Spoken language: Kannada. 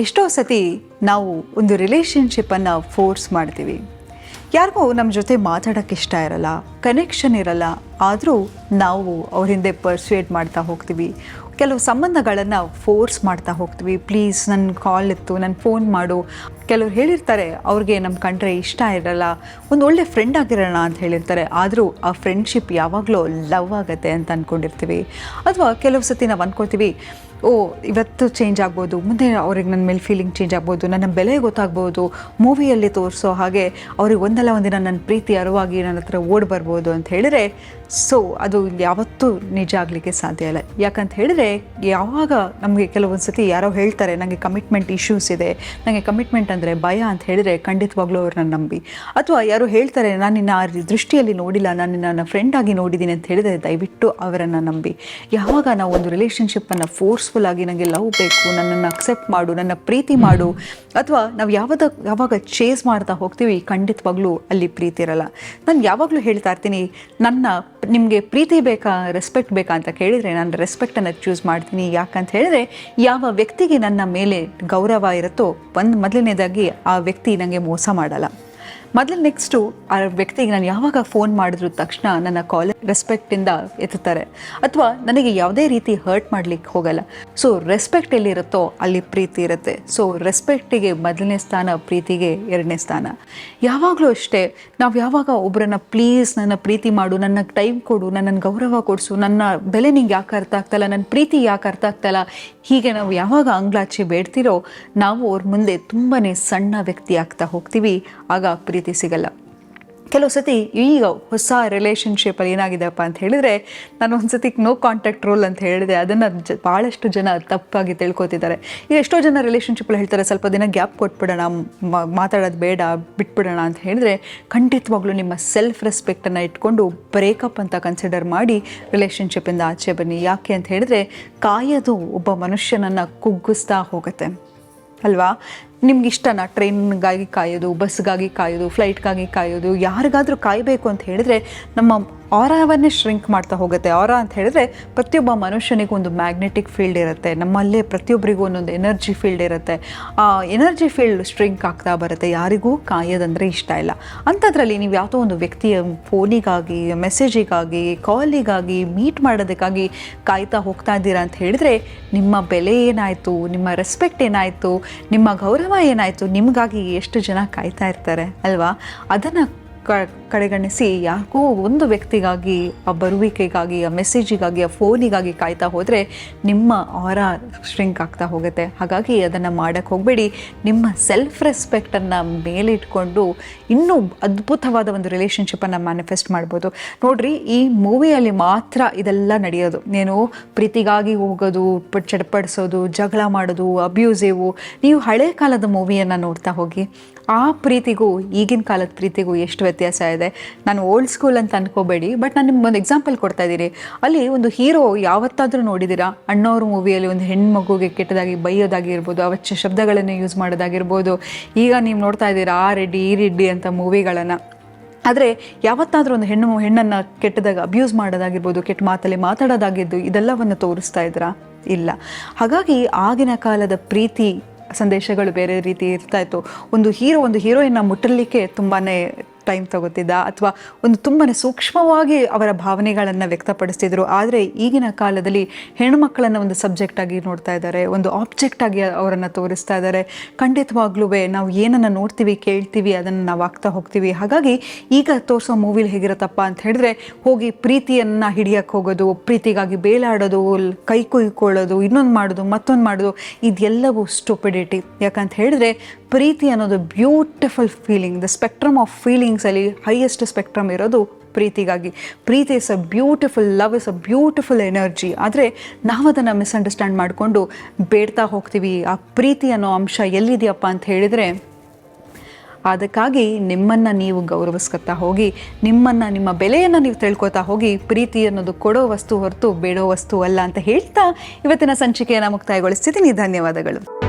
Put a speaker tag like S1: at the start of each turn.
S1: ಎಷ್ಟೋ ಸತಿ ನಾವು ಒಂದು ರಿಲೇಷನ್ಶಿಪ್ಪನ್ನು ಫೋರ್ಸ್ ಮಾಡ್ತೀವಿ. ಯಾರಿಗೂ ನಮ್ಮ ಜೊತೆ ಮಾತಾಡೋಕ್ಕೆ ಇಷ್ಟ ಇರಲ್ಲ ಕನೆಕ್ಷನ್ ಇರಲ್ಲ, ಆದರೂ ನಾವು ಅವ್ರ ಹಿಂದೆ ಪರ್ಸ್ವೇಟ್ ಮಾಡ್ತಾ ಹೋಗ್ತೀವಿ. ಕೆಲವು ಸಂಬಂಧಗಳನ್ನು ಫೋರ್ಸ್ ಮಾಡ್ತಾ ಹೋಗ್ತೀವಿ. ಪ್ಲೀಸ್ ನನ್ನ ಕಾಲ್ ಇತ್ತು ನನ್ನ ಫೋನ್ ಮಾಡು. ಕೆಲವ್ರು ಹೇಳಿರ್ತಾರೆ, ಅವ್ರಿಗೆ ನಮ್ಮ ಕಂಡ್ರೆ ಇಷ್ಟ ಇರಲ್ಲ, ಒಂದು ಒಳ್ಳೆ ಫ್ರೆಂಡ್ ಆಗಿರೋಣ ಅಂತ ಹೇಳಿರ್ತಾರೆ. ಆದರೂ ಆ ಫ್ರೆಂಡ್ಶಿಪ್ ಯಾವಾಗಲೂ ಲವ್ ಆಗುತ್ತೆ ಅಂತ ಅಂದ್ಕೊಂಡಿರ್ತೀವಿ ಅಥವಾ ಕೆಲವು ಸತಿ ನಾವು ಅಂದ್ಕೊಳ್ತೀವಿ ಓ, ಇವತ್ತು ಚೇಂಜ್ ಆಗ್ಬೋದು, ಮುಂದೆ ಅವ್ರಿಗೆ ನನ್ನ ಮೇಲೆ ಫೀಲಿಂಗ್ ಚೇಂಜ್ ಆಗ್ಬೋದು, ನನ್ನ ಬೆಲೆ ಗೊತ್ತಾಗ್ಬೋದು ಮೂವಿಯಲ್ಲಿ ತೋರಿಸೋ ಹಾಗೆ ಅವ್ರಿಗೆ ಒಂದಲ್ಲ ಒಂದಿನ ನನ್ನ ಪ್ರೀತಿ ಅರಿವಾಗಿ ನನ್ನ ಹತ್ರ ಓಡಿ ಬರ್ಬೋದು ಅಂತ ಹೇಳಿದರೆ ಸೊ ಅದು ಯಾವತ್ತೂ ನಿಜ ಆಗಲಿಕ್ಕೆ ಸಾಧ್ಯ ಇಲ್ಲ. ಯಾಕಂತ ಹೇಳಿದರೆ, ಯಾವಾಗ ನಮಗೆ ಕೆಲವೊಂದು ಸತಿ ಯಾರೋ ಹೇಳ್ತಾರೆ ನನಗೆ ಕಮಿಟ್ಮೆಂಟ್ ಇಶ್ಯೂಸ್ ಇದೆ ನನಗೆ ಕಮಿಟ್ಮೆಂಟ್ ಅಂದರೆ ಭಯ ಅಂತ ಹೇಳಿದರೆ ಖಂಡಿತವಾಗ್ಲೂ ಅವ್ರನ್ನ ನಂಬಿ. ಅಥವಾ ಯಾರು ಹೇಳ್ತಾರೆ, ನಾನು ನಿನ್ನ ಆ ದೃಷ್ಟಿಯಲ್ಲಿ ನೋಡಿಲ್ಲ, ನಾನು ನಿನ್ನ ನನ್ನ ಫ್ರೆಂಡ್ ಆಗಿ ನೋಡಿದ್ದೀನಿ ಅಂತ ಹೇಳಿದರೆ ದಯವಿಟ್ಟು ಅವರನ್ನು ನಂಬಿ. ಯಾವಾಗ ನಾವು ಒಂದು ರಿಲೇಷನ್ಶಿಪ್ಪನ್ನು ಫೋರ್ಸ್ಫುಲ್ ಆಗಿ ನನಗೆ ಲವ್ ಬೇಕು, ನನ್ನನ್ನು ಅಕ್ಸೆಪ್ಟ್ ಮಾಡು, ನನ್ನ ಪ್ರೀತಿ ಮಾಡು, ಅಥವಾ ನಾವು ಯಾವಾಗ ಯಾವಾಗ ಚೇಸ್ ಮಾಡ್ತಾ ಹೋಗ್ತೀವಿ, ಖಂಡಿತವಾಗ್ಲೂ ಅಲ್ಲಿ ಪ್ರೀತಿ ಇರಲ್ಲ. ನಾನು ಯಾವಾಗಲೂ ಹೇಳ್ತಾ ಇರ್ತೀನಿ, ನನ್ನ, ನಿಮಗೆ ಪ್ರೀತಿ ಬೇಕಾ ರೆಸ್ಪೆಕ್ಟ್ ಬೇಕಾ ಅಂತ ಕೇಳಿದರೆ ನಾನು ರೆಸ್ಪೆಕ್ಟನ್ನು ಚೂಸ್ ಮಾಡ್ತೀನಿ. ಯಾಕಂತ ಹೇಳಿದ್ರೆ ಯಾವ ವ್ಯಕ್ತಿಗೆ ನನ್ನ ಮೇಲೆ ಗೌರವ ಇರುತ್ತೋ, ಒಂದು ಮೊದಲನೇದಾಗಿ ಆ ವ್ಯಕ್ತಿ ನನಗೆ ಮೋಸ ಮಾಡಲ್ಲ. ಮೊದಲು ನೆಕ್ಸ್ಟು ಆ ವ್ಯಕ್ತಿಗೆ ನಾನು ಯಾವಾಗ ಫೋನ್ ಮಾಡಿದ್ರು ತಕ್ಷಣ ನನ್ನ ಕಾಲ್ ರೆಸ್ಪೆಕ್ಟಿಂದ ಎತ್ತುತ್ತಾರೆ. ಅಥವಾ ನನಗೆ ಯಾವುದೇ ರೀತಿ ಹರ್ಟ್ ಮಾಡಲಿಕ್ಕೆ ಹೋಗಲ್ಲ. ಸೊ ರೆಸ್ಪೆಕ್ಟ್ ಎಲ್ಲಿರುತ್ತೋ ಅಲ್ಲಿ ಪ್ರೀತಿ ಇರುತ್ತೆ. ಸೊ ರೆಸ್ಪೆಕ್ಟಿಗೆ ಮೊದಲನೇ ಸ್ಥಾನ ಪ್ರೀತಿಗೆ ಎರಡನೇ ಸ್ಥಾನ. ಯಾವಾಗಲೂ ಅಷ್ಟೇ, ನಾವು ಯಾವಾಗ ಒಬ್ಬರನ್ನ ಪ್ಲೀಸ್ ನನ್ನ ಪ್ರೀತಿ ಮಾಡು, ನನ್ನ ಟೈಮ್ ಕೊಡು ನನ್ನನ್ನು ಗೌರವ ಕೊಡಿಸು, ನನ್ನ ಬೆಲೆ ನಿಂಗೆ ಯಾಕೆ ಅರ್ಥ ಆಗ್ತಾಯಿಲ್ಲ ನನ್ನ ಪ್ರೀತಿ ಯಾಕೆ ಅರ್ಥ ಆಗ್ತಾಯಿಲ್ಲ ಹೀಗೆ ನಾವು ಯಾವಾಗ ಅಂಗ್ಲಾಚೆ ಬೇಡ್ತಿರೋ, ನಾವು ಅವ್ರ ಮುಂದೆ ತುಂಬಾ ಸಣ್ಣ ವ್ಯಕ್ತಿ ಆಗ್ತಾ ಹೋಗ್ತೀವಿ. ಆಗ ಪ್ರೀತಿ ಸಿಗಲ್ಲ. ಕೆಲವು ಸತಿ ಈಗ ಹೊಸ ರಿಲೇಷನ್ಶಿಪ್ಪಲ್ಲಿ ಏನಾಗಿದೆಪ್ಪ ಅಂತ ಹೇಳಿದರೆ, ನಾನು ಒಂದು ಸತಿ ನೋ ಕಾಂಟ್ಯಾಕ್ಟ್ ರೂಲ್ ಅಂತ ಹೇಳಿದೆ. ಅದನ್ನು ಜ ಭಾಳಷ್ಟು ಜನ ತಪ್ಪಾಗಿ ತಿಳ್ಕೊತಿದ್ದಾರೆ. ಈಗ ಎಷ್ಟೋ ಜನ ರಿಲೇಷನ್ಶಿಪ್ಪಲ್ಲಿ ಹೇಳ್ತಾರೆ, ಸ್ವಲ್ಪ ದಿನ ಗ್ಯಾಪ್ ಕೊಟ್ಬಿಡೋಣ ಮಾತಾಡೋದು ಬೇಡ, ಬಿಟ್ಬಿಡೋಣ ಅಂತ ಹೇಳಿದ್ರೆ, ಖಂಡಿತವಾಗ್ಲೂ ನಿಮ್ಮ ಸೆಲ್ಫ್ ರೆಸ್ಪೆಕ್ಟನ್ನು ಇಟ್ಕೊಂಡು ಬ್ರೇಕಪ್ ಅಂತ ಕನ್ಸಿಡರ್ ಮಾಡಿ ರಿಲೇಷನ್ಶಿಪ್ಪಿಂದ ಆಚೆ ಬನ್ನಿ. ಯಾಕೆ ಅಂತ ಹೇಳಿದ್ರೆ, ಕಾಯೋದು ಒಬ್ಬ ಮನುಷ್ಯನನ್ನು ಕುಗ್ಗಿಸ್ತಾ ಹೋಗುತ್ತೆ. ಅಲ್ವಾ? ನಿಮ್ಗೆ ಇಷ್ಟನಾ? ಟ್ರೈನ್ಗಾಗಿ ಕಾಯೋದು ಬಸ್ಗಾಗಿ ಕಾಯೋದು ಫ್ಲೈಟ್ಗಾಗಿ ಕಾಯೋದು ಯಾರಿಗಾದರೂ ಕಾಯಬೇಕು ಅಂತ ಹೇಳಿದ್ರೆ ನಮ್ಮ ಆರಾವನ್ನೇ ಶ್ರಿಂಕ್ ಮಾಡ್ತಾ ಹೋಗುತ್ತೆ. ಆರ ಅಂತ ಹೇಳಿದ್ರೆ ಪ್ರತಿಯೊಬ್ಬ ಮನುಷ್ಯನಿಗೂ ಒಂದು ಮ್ಯಾಗ್ನೆಟಿಕ್ ಫೀಲ್ಡ್ ಇರುತ್ತೆ. ನಮ್ಮಲ್ಲೇ ಪ್ರತಿಯೊಬ್ಬರಿಗೂ ಒಂದೊಂದು ಎನರ್ಜಿ ಫೀಲ್ಡ್ ಇರುತ್ತೆ. ಆ ಎನರ್ಜಿ ಫೀಲ್ಡ್ ಸ್ಟ್ರಿಂಕ್ ಆಗ್ತಾ ಬರುತ್ತೆ. ಯಾರಿಗೂ ಕಾಯೋದಂದರೆ ಇಷ್ಟ ಇಲ್ಲ. ಅಂಥದ್ರಲ್ಲಿ ನೀವು ಯಾವುದೋ ಒಂದು ವ್ಯಕ್ತಿಯ ಫೋನಿಗಾಗಿ ಮೆಸೇಜಿಗಾಗಿ ಕಾಲಿಗಾಗಿ ಮೀಟ್ ಮಾಡೋದಕ್ಕಾಗಿ ಕಾಯ್ತಾ ಹೋಗ್ತಾ ಇದ್ದೀರಾ ಅಂತ ಹೇಳಿದ್ರೆ ನಿಮ್ಮ ಬೆಲೆ ಏನಾಯಿತು? ನಿಮ್ಮ ರೆಸ್ಪೆಕ್ಟ್ ಏನಾಯಿತು? ನಿಮ್ಮ ಗೌರವ ಏನಾಯಿತು? ನಿಮಗಾಗಿ ಎಷ್ಟು ಜನ ಕಾಯ್ತಾ ಇರ್ತಾರೆ? ಅಲ್ವಾ? ಅದನ್ನು ಕಡೆಗಣಿಸಿ, ಯಾಕೋ ಒಂದು ವ್ಯಕ್ತಿಗಾಗಿ, ಆ ಬರುವಿಕೆಗಾಗಿ, ಆ ಮೆಸೇಜಿಗಾಗಿ, ಆ ಫೋನಿಗಾಗಿ ಕಾಯ್ತಾ ಹೋದರೆ ನಿಮ್ಮ ಆರ ಶ್ರಿಂಕ್ ಆಗ್ತಾ ಹೋಗುತ್ತೆ. ಹಾಗಾಗಿ ಅದನ್ನು ಮಾಡೋಕ್ಕೆ ಹೋಗಬೇಡಿ. ನಿಮ್ಮ ಸೆಲ್ಫ್ ರೆಸ್ಪೆಕ್ಟನ್ನು ಮೇಲಿಟ್ಕೊಂಡು ಇನ್ನೂ ಅದ್ಭುತವಾದ ಒಂದು ರಿಲೇಷನ್ಶಿಪ್ಪನ್ನು ಮ್ಯಾನಿಫೆಸ್ಟ್ ಮಾಡ್ಬೋದು. ನೋಡಿರಿ, ಈ ಮೂವಿಯಲ್ಲಿ ಮಾತ್ರ ಇದೆಲ್ಲ ನಡೆಯೋದು. ನೀನು ಪ್ರೀತಿಗಾಗಿ ಹೋಗೋದು ಚಡಪಡಿಸೋದು, ಜಗಳ ಮಾಡೋದು ಅಬ್ಯೂಸಿವು ನೀವು ಹಳೆ ಕಾಲದ ಮೂವಿಯನ್ನು ನೋಡ್ತಾ ಹೋಗಿ. ಆ ಪ್ರೀತಿಗೂ, ಈಗಿನ ಕಾಲದ ಪ್ರೀತಿಗೂ ಎಷ್ಟು ವ್ಯತ್ಯಾಸ ಇದೆ. ನಾನು ಓಲ್ಡ್ ಸ್ಕೂಲ್ ಅಂತ ಅನ್ಕೋಬೇಡಿ ಬಟ್ ನಾನು ನಿಮ್ಗೆ ಒಂದು ಎಕ್ಸಾಂಪಲ್ ಕೊಡ್ತಾ ಇದ್ದೀನಿ. ಅಲ್ಲಿ ಒಂದು ಹೀರೋ ಯಾವತ್ತಾದರೂ ನೋಡಿದ್ದೀರಾ? ಅಣ್ಣವ್ರ ಮೂವಿಯಲ್ಲಿ ಒಂದು ಹೆಣ್ಣು ಮಗುಗೆ ಕೆಟ್ಟದಾಗಿ ಬೈಯೋದಾಗಿರ್ಬೋದು, ಅವಚ್ಚ ಶಬ್ದಗಳನ್ನು ಯೂಸ್ ಮಾಡೋದಾಗಿರ್ಬೋದು. ಈಗ ನೀವು ನೋಡ್ತಾ ಇದ್ದೀರಾ, ಆ ರೆಡ್ಡಿ, ಈ ರೆಡ್ಡಿ ಅಂತ ಮೂವಿಗಳನ್ನು ಆದರೆ ಯಾವತ್ತಾದರೂ ಒಂದು ಹೆಣ್ಣು, ಹೆಣ್ಣನ್ನು ಕೆಟ್ಟದಾಗ ಅಬ್ಯೂಸ್ ಮಾಡೋದಾಗಿರ್ಬೋದು, ಕೆಟ್ಟ ಮಾತಲ್ಲಿ ಮಾತಾಡೋದಾಗಿದ್ದು, ಇದೆಲ್ಲವನ್ನು ತೋರಿಸ್ತಾ ಇದ್ರಾ ಇಲ್ಲ. ಹಾಗಾಗಿ ಆಗಿನ ಕಾಲದ ಪ್ರೀತಿ ಸಂದೇಶಗಳು ಬೇರೆ ರೀತಿ ಇರ್ತಾ ಇತ್ತು. ಒಂದು ಹೀರೋ ಒಂದು ಹೀರೋಯಿನ್ನ ಮುಟ್ಟಲಿಕ್ಕೆ ತುಂಬಾ ಟೈಮ್ ತಗೋತಿದ್ದ ಅಥವಾ ಒಂದು ತುಂಬಾ ಸೂಕ್ಷ್ಮವಾಗಿ ಅವರ ಭಾವನೆಗಳನ್ನು ವ್ಯಕ್ತಪಡಿಸ್ತಿದ್ರು. ಆದರೆ ಈಗಿನ ಕಾಲದಲ್ಲಿ ಹೆಣ್ಣುಮಕ್ಕಳನ್ನು ಒಂದು ಸಬ್ಜೆಕ್ಟ್ ಆಗಿ ನೋಡ್ತಾ ಇದ್ದಾರೆ, ಒಂದು ಆಬ್ಜೆಕ್ಟ್ ಆಗಿ ಅವರನ್ನು ತೋರಿಸ್ತಾ ಇದ್ದಾರೆ. ಖಂಡಿತವಾಗ್ಲೂ ನಾವು ಏನನ್ನು ನೋಡ್ತೀವಿ, ಕೇಳ್ತೀವಿ, ಅದನ್ನು ನಾವು ಆಗ್ತಾ ಹೋಗ್ತೀವಿ. ಹಾಗಾಗಿ ಈಗ ತೋರಿಸೋ ಮೂವಿಲಿ ಹೇಗಿರುತ್ತಪ್ಪ ಅಂತ ಹೇಳಿದ್ರೆ, ಹೋಗಿ ಪ್ರೀತಿಯನ್ನು ಹಿಡಿಯಕ್ಕೆ ಹೋಗೋದು, ಪ್ರೀತಿಗಾಗಿ ಬೇಲಾಡೋದು, ಕೈ ಕುಯ್ಕೊಳ್ಳೋದು, ಇನ್ನೊಂದು ಮಾಡೋದು, ಮತ್ತೊಂದು ಮಾಡೋದು, ಇದೆಲ್ಲವೂ ಸ್ಟೂಪಿಡಿಟಿ ಯಾಕಂತ ಹೇಳಿದ್ರೆ ಪ್ರೀತಿ ಅನ್ನೋದು beautiful feeling the spectrum of ಫೀಲಿಂಗ್ಸಲ್ಲಿ highest spectrum ಇರೋದು ಪ್ರೀತಿಗಾಗಿ. ಪ್ರೀತಿ is a beautiful love is a beautiful energy ಆದರೆ ನಾವು ಅದನ್ನು ಮಿಸ್ಅಂಡರ್ಸ್ಟ್ಯಾಂಡ್ ಮಾಡಿಕೊಂಡು ಬೇಡ್ತಾ ಹೋಗ್ತೀವಿ. ಆ ಪ್ರೀತಿ ಅನ್ನೋ ಅಂಶ ಎಲ್ಲಿದೆಯಪ್ಪ ಅಂತ ಹೇಳಿದರೆ, ಅದಕ್ಕಾಗಿ ನಿಮ್ಮನ್ನು ನೀವು ಗೌರವಿಸ್ಕೊತಾ ಹೋಗಿ, ನಿಮ್ಮನ್ನು, ನಿಮ್ಮ ಬೆಲೆಯನ್ನು ನೀವು ತಿಳ್ಕೊತಾ ಹೋಗಿ, ಪ್ರೀತಿ ಅನ್ನೋದು ಕೊಡೋ ವಸ್ತು ಹೊರತು ಬೇಡೋ ವಸ್ತು ಅಲ್ಲ ಅಂತ ಹೇಳ್ತಾ ಇವತ್ತಿನ ಸಂಚಿಕೆಯನ್ನು ಮುಕ್ತಾಯಗೊಳಿಸ್ತಿದ್ದೀನಿ. ಧನ್ಯವಾದಗಳು.